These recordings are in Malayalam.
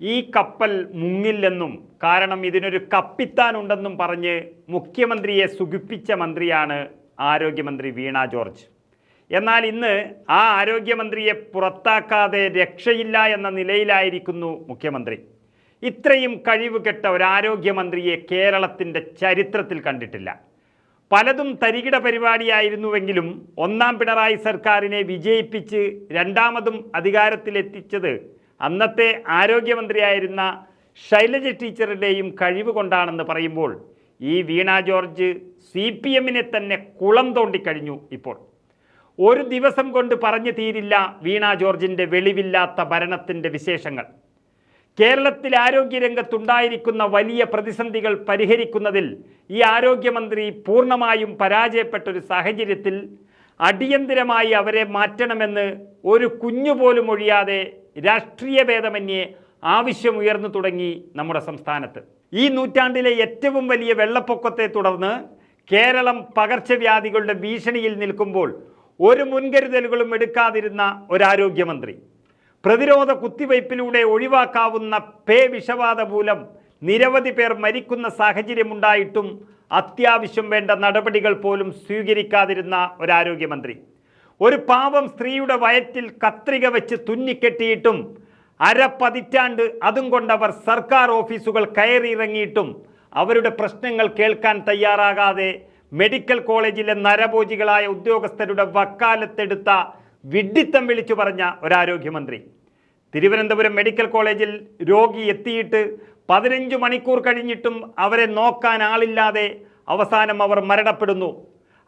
ഈ കപ്പൽ മുങ്ങില്ലെന്നും കാരണം ഇതിനൊരു കപ്പിത്താനുണ്ടെന്നും പറഞ്ഞ് മുഖ്യമന്ത്രിയെ സുഖിപ്പിച്ച മന്ത്രിയാണ് ആരോഗ്യമന്ത്രി വീണ ജോർജ്. എന്നാൽ ഇന്ന് ആ ആരോഗ്യമന്ത്രിയെ പുറത്താക്കാതെ രക്ഷയില്ല എന്ന നിലയിലായിരിക്കുന്നു മുഖ്യമന്ത്രി. ഇത്രയും കഴിവ് കെട്ട ഒരു ആരോഗ്യമന്ത്രിയെ കേരളത്തിന്റെ ചരിത്രത്തിൽ കണ്ടിട്ടില്ല. പലതും തരികിട പരിപാടിയായിരുന്നുവെങ്കിലും ഒന്നാം പിണറായി സർക്കാരിനെ വിജയിപ്പിച്ച് രണ്ടാമതും അധികാരത്തിലെത്തിച്ചത് അന്നത്തെ ആരോഗ്യമന്ത്രിയായിരുന്ന ശൈലജ ടീച്ചറുടെയും കഴിവ് കൊണ്ടാണെന്ന് പറയുമ്പോൾ ഈ വീണ ജോർജ് സി പി എമ്മിനെ തന്നെ കുളം തോണ്ടിക്കഴിഞ്ഞു ഇപ്പോൾ. ഒരു ദിവസം കൊണ്ട് പറഞ്ഞു തീരില്ല വീണ ജോർജിന്റെ വെളിവില്ലാത്ത ഭരണത്തിന്റെ വിശേഷങ്ങൾ. കേരളത്തിൽ ആരോഗ്യരംഗത്തുണ്ടായിരിക്കുന്ന വലിയ പ്രതിസന്ധികൾ പരിഹരിക്കുന്നതിൽ ഈ ആരോഗ്യമന്ത്രി പൂർണമായും പരാജയപ്പെട്ട ഒരു സാഹചര്യത്തിൽ അടിയന്തിരമായി അവരെ മാറ്റണമെന്ന് ഒരു കുഞ്ഞുപോലും ഒഴിയാതെ രാഷ്ട്രീയ ഭേദമന്യേ ആവശ്യമുയർന്നു തുടങ്ങി നമ്മുടെ സംസ്ഥാനത്ത്. ഈ നൂറ്റാണ്ടിലെ ഏറ്റവും വലിയ വെള്ളപ്പൊക്കത്തെ തുടർന്ന് കേരളം പകർച്ചവ്യാധികളുടെ ഭീഷണിയിൽ നിൽക്കുമ്പോൾ ഒരു മുൻകരുതലുകളും എടുക്കാതിരുന്ന ഒരാരോഗ്യമന്ത്രി. പ്രതിരോധ കുത്തിവയ്പ്പിലൂടെ ഒഴിവാക്കാവുന്ന പേ വിഷബാധ മൂലം നിരവധി പേർ മരിക്കുന്ന സാഹചര്യമുണ്ടായിട്ടും അത്യാവശ്യം വേണ്ട നടപടികൾ പോലും സ്വീകരിക്കാതിരുന്ന ഒരാരോഗ്യമന്ത്രി. ഒരു പാവം സ്ത്രീയുടെ വയറ്റിൽ കത്രിക വെച്ച് തുന്നിക്കെട്ടിയിട്ടും അര പതിറ്റാണ്ട് അതും കൊണ്ടവർ സർക്കാർ ഓഫീസുകൾ കയറിയിറങ്ങിയിട്ടും അവരുടെ പ്രശ്നങ്ങൾ കേൾക്കാൻ തയ്യാറാകാതെ മെഡിക്കൽ കോളേജിലെ നരഭോജികളായ ഉദ്യോഗസ്ഥരുടെ വക്കാലത്തെടുത്ത വിഡ്ഢിത്തം വിളിച്ചു പറഞ്ഞ ഒരാരോഗ്യമന്ത്രി. തിരുവനന്തപുരം മെഡിക്കൽ കോളേജിൽ രോഗി എത്തിയിട്ട് പതിനഞ്ച് മണിക്കൂർ കഴിഞ്ഞിട്ടും അവരെ നോക്കാൻ ആളില്ലാതെ അവസാനം അവർ മരണപ്പെടുന്നു.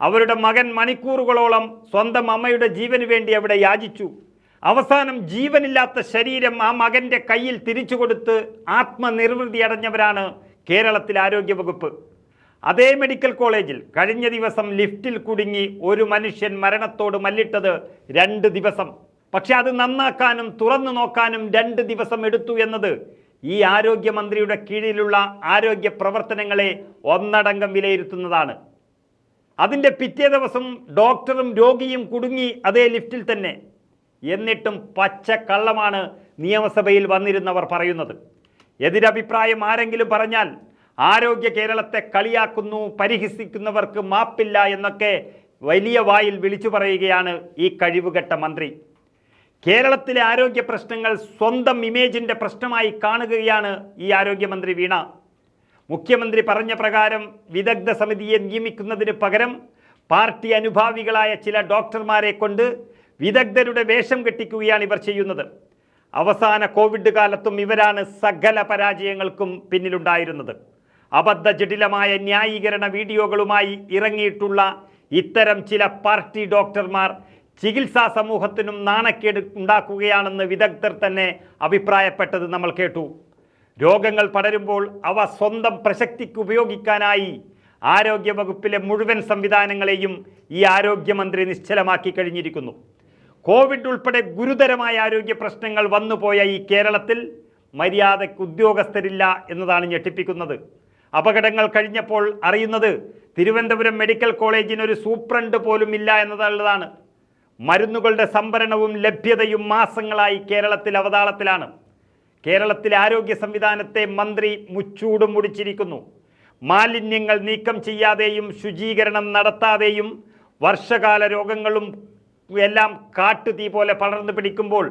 അവരുടെ മകൻ മണിക്കൂറുകളോളം സ്വന്തം അമ്മയുടെ ജീവന് വേണ്ടി അവിടെ യാചിച്ചു. അവസാനം ജീവനില്ലാത്ത ശരീരം ആ മകന്റെ കയ്യിൽ തിരിച്ചു കൊടുത്ത് ആത്മനിർവൃതി അടഞ്ഞവരാണ് കേരളത്തിലെ ആരോഗ്യവകുപ്പ്. അതേ മെഡിക്കൽ കോളേജിൽ കഴിഞ്ഞ ദിവസം ലിഫ്റ്റിൽ കുടുങ്ങി ഒരു മനുഷ്യൻ മരണത്തോട് മല്ലിട്ടത് രണ്ട് ദിവസം. പക്ഷെ അത് നന്നാക്കാനും തുറന്നു നോക്കാനും രണ്ട് ദിവസം എടുത്തു എന്നത് ഈ ആരോഗ്യമന്ത്രിയുടെ കീഴിലുള്ള ആരോഗ്യ പ്രവർത്തനങ്ങളെ ഒന്നടങ്കം വിലയിരുത്തുന്നതാണ്. അതിന്റെ പിറ്റേ ദിവസം ഡോക്ടറും രോഗിയും കുടുങ്ങി അതേ ലിഫ്റ്റിൽ തന്നെ. എന്നിട്ടും പച്ച കള്ളമാണ് നിയമസഭയിൽ വന്നിരുന്നവർ പറയുന്നത്. എതിരഭിപ്രായം ആരെങ്കിലും പറഞ്ഞാൽ ആരോഗ്യ കേരളത്തെ കളിയാക്കുന്നു പരിഹസിക്കുന്നവർക്ക് മാപ്പില്ല എന്നൊക്കെ വലിയ വായിൽ വിളിച്ചു പറയുകയാണ് ഈ കഴിവുകെട്ട മന്ത്രി. കേരളത്തിലെ ആരോഗ്യ പ്രശ്നങ്ങൾ സ്വന്തം ഇമേജിന്റെ പ്രശ്നമായി കാണുകയാണ് ഈ ആരോഗ്യമന്ത്രി വീണ. മുഖ്യമന്ത്രി പറഞ്ഞ പ്രകാരം വിദഗ്ധ സമിതിയെ നിയമിക്കുന്നതിന് പകരം പാർട്ടി അനുഭാവികളായ ചില ഡോക്ടർമാരെ കൊണ്ട് വിദഗ്ധരുടെ വേഷം കെട്ടിക്കുകയാണ് ഇവർ ചെയ്യുന്നത്. അവസാന കോവിഡ് കാലത്തും ഇവരാണ് സകല പരാജയങ്ങൾക്കും പിന്നിലുണ്ടായിരുന്നത്. അബദ്ധ ജടിലമായ ന്യായീകരണ വീഡിയോകളുമായി ഇറങ്ങിയിട്ടുള്ള ഇത്തരം ചില പാർട്ടി ഡോക്ടർമാർ ചികിത്സാ സമൂഹത്തിനും നാണക്കേട് ഉണ്ടാക്കുകയാണെന്ന് വിദഗ്ധർ തന്നെ അഭിപ്രായപ്പെട്ടത് നമ്മൾ കേട്ടു. രോഗങ്ങൾ പടരുമ്പോൾ അവ സ്വന്തം പ്രസക്തിക്ക് ഉപയോഗിക്കാനായി ആരോഗ്യവകുപ്പിലെ മുഴുവൻ സംവിധാനങ്ങളെയും ഈ ആരോഗ്യമന്ത്രി നിശ്ചലമാക്കി കഴിഞ്ഞിരിക്കുന്നു. കോവിഡ് ഉൾപ്പെടെ ഗുരുതരമായ ആരോഗ്യ പ്രശ്നങ്ങൾ വന്നുപോയ ഈ കേരളത്തിൽ മര്യാദയ്ക്ക് ഉദ്യോഗസ്ഥരില്ല എന്നതാണ് ഞെട്ടിപ്പിക്കുന്നത്. അപകടങ്ങൾ കഴിഞ്ഞപ്പോൾ അറിയുന്നത് തിരുവനന്തപുരം മെഡിക്കൽ കോളേജിന് ഒരു സൂപ്രണ്ട് പോലും ഇല്ല എന്നതുള്ളതാണ് മരുന്നുകളുടെ സംഭരണവും ലഭ്യതയും മാസങ്ങളായി കേരളത്തിൽ അവതാളത്തിലാണ്. കേരളത്തിലെ ആരോഗ്യ സംവിധാനത്തെ മന്ത്രി മുച്ചൂടും മുടിച്ചിരിക്കുന്നു. മാലിന്യങ്ങൾ നീക്കം ചെയ്യാതെയും ശുചീകരണം നടത്താതെയും വർഷകാല രോഗങ്ങളും എല്ലാം കാട്ടുതീ പോലെ പടർന്നു പിടിക്കുമ്പോൾ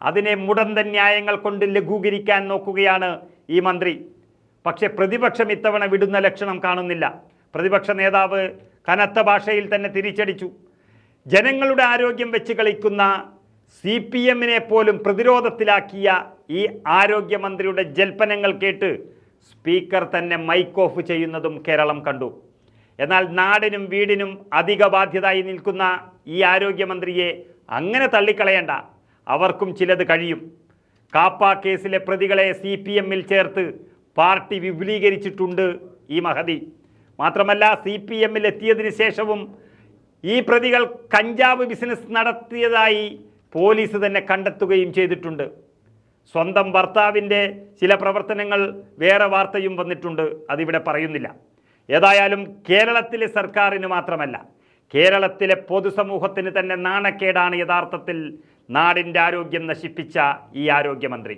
അതിനെ മുടന്ത ന്യായങ്ങൾ കൊണ്ട് ലഘൂകരിക്കാൻ നോക്കുകയാണ് ഈ മന്ത്രി. പക്ഷേ പ്രതിപക്ഷം ഇത്തവണ വിടുന്ന ലക്ഷണം കാണുന്നില്ല. പ്രതിപക്ഷ നേതാവ് കനത്ത ഭാഷയിൽ തന്നെ തിരിച്ചടിച്ചു. ജനങ്ങളുടെ ആരോഗ്യം വെച്ച് കളിക്കുന്ന സി പി എമ്മിനെ പോലും പ്രതിരോധത്തിലാക്കിയ ഈ ആരോഗ്യമന്ത്രിയുടെ ജൽപ്പനങ്ങൾ കേട്ട് സ്പീക്കർ തന്നെ മൈക്ക് ഓഫ് ചെയ്യുന്നതും കേരളം കണ്ടു. എന്നാൽ നാടിനും വീടിനും അധിക ബാധ്യതയായി നിൽക്കുന്ന ഈ ആരോഗ്യമന്ത്രിയെ അങ്ങനെ തള്ളിക്കളയണ്ട. അവർക്കും ചിലത് കഴിയും. കാപ്പ കേസിലെ പ്രതികളെ സി പി എമ്മിൽ ചേർത്ത് പാർട്ടി വിപുലീകരിച്ചിട്ടുണ്ട് ഈ മഹതി. മാത്രമല്ല സി പി എമ്മിൽ എത്തിയതിന് ശേഷവും ഈ പ്രതികൾ കഞ്ചാവ് ബിസിനസ് നടത്തിയതായി പോലീസ് തന്നെ കണ്ടെത്തുകയും ചെയ്തിട്ടുണ്ട്. സ്വന്തം ഭർത്താവിന്റെ ചില പ്രവർത്തനങ്ങൾ വേറെ വാർത്തയും വന്നിട്ടുണ്ട് അതിവിടെ പറയുന്നില്ല. ഏതായാലും കേരളത്തിലെ സർക്കാരിന് മാത്രമല്ല കേരളത്തിലെ പൊതുസമൂഹത്തിന് തന്നെ നാണക്കേടാണ് യഥാർത്ഥത്തിൽ നാടിന്റെ ആരോഗ്യം നശിപ്പിച്ച ഈ ആരോഗ്യമന്ത്രി.